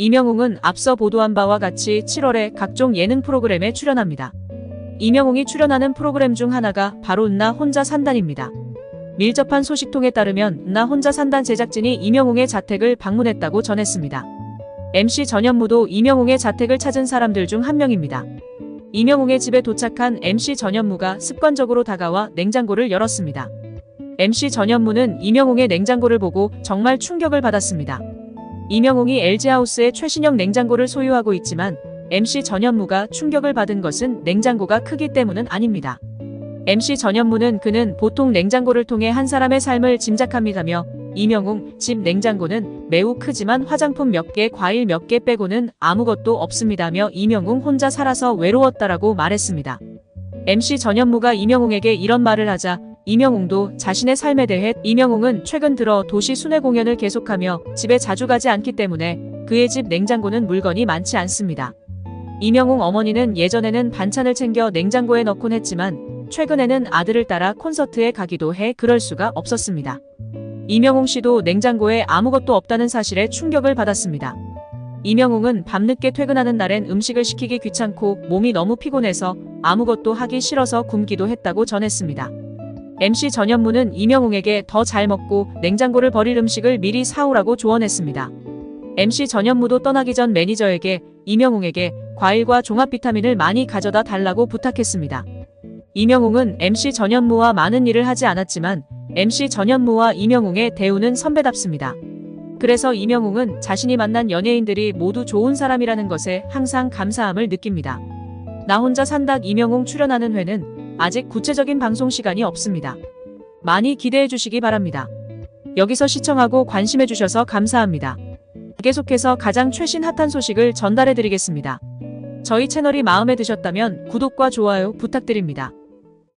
이명웅은 앞서 보도한 바와 같이 7월에 각종 예능 프로그램에 출연합니다. 이명웅이 출연하는 프로그램 중 하나가 바로 나 혼자 산단입니다. 밀접한 소식통에 따르면 나 혼자 산단 제작진이 이명웅의 자택을 방문했다고 전했습니다. MC 전현무도 이명웅의 자택을 찾은 사람들 중 한 명입니다. 이명웅의 집에 도착한 MC 전현무가 습관적으로 다가와 냉장고를 열었습니다. MC 전현무는 이명웅의 냉장고를 보고 정말 충격을 받았습니다. 이명웅이 LG하우스의 최신형 냉장고를 소유하고 있지만 MC 전현무가 충격을 받은 것은 냉장고가 크기 때문은 아닙니다. MC 전현무는 그는 보통 냉장고를 통해 한 사람의 삶을 짐작합니다며 이명웅 집 냉장고는 매우 크지만 화장품 몇 개, 과일 몇 개 빼고는 아무것도 없습니다며 이명웅 혼자 살아서 외로웠다라고 말했습니다. MC 전현무가 이명웅에게 이런 말을 하자 이명웅도 자신의 삶에 대해 이명웅은 최근 들어 도시 순회 공연을 계속하며 집에 자주 가지 않기 때문에 그의 집 냉장고는 물건이 많지 않습니다. 이명웅 어머니는 예전에는 반찬을 챙겨 냉장고에 넣곤 했지만 최근에는 아들을 따라 콘서트에 가기도 해 그럴 수가 없었습니다. 이명웅 씨도 냉장고에 아무것도 없다는 사실에 충격을 받았습니다. 이명웅은 밤늦게 퇴근하는 날엔 음식을 시키기 귀찮고 몸이 너무 피곤해서 아무것도 하기 싫어서 굶기도 했다고 전했습니다. MC 전현무는 이명웅에게 더 잘 먹고 냉장고를 버릴 음식을 미리 사오라고 조언했습니다. MC 전현무도 떠나기 전 매니저에게 이명웅에게 과일과 종합 비타민을 많이 가져다 달라고 부탁했습니다. 이명웅은 MC 전현무와 많은 일을 하지 않았지만 MC 전현무와 이명웅의 대우는 선배답습니다. 그래서 이명웅은 자신이 만난 연예인들이 모두 좋은 사람이라는 것에 항상 감사함을 느낍니다. 나 혼자 산다 이명웅 출연하는 회는 아직 구체적인 방송 시간이 없습니다. 많이 기대해 주시기 바랍니다. 여기서 시청하고 관심해 주셔서 감사합니다. 계속해서 가장 최신 핫한 소식을 전달해 드리겠습니다. 저희 채널이 마음에 드셨다면 구독과 좋아요 부탁드립니다.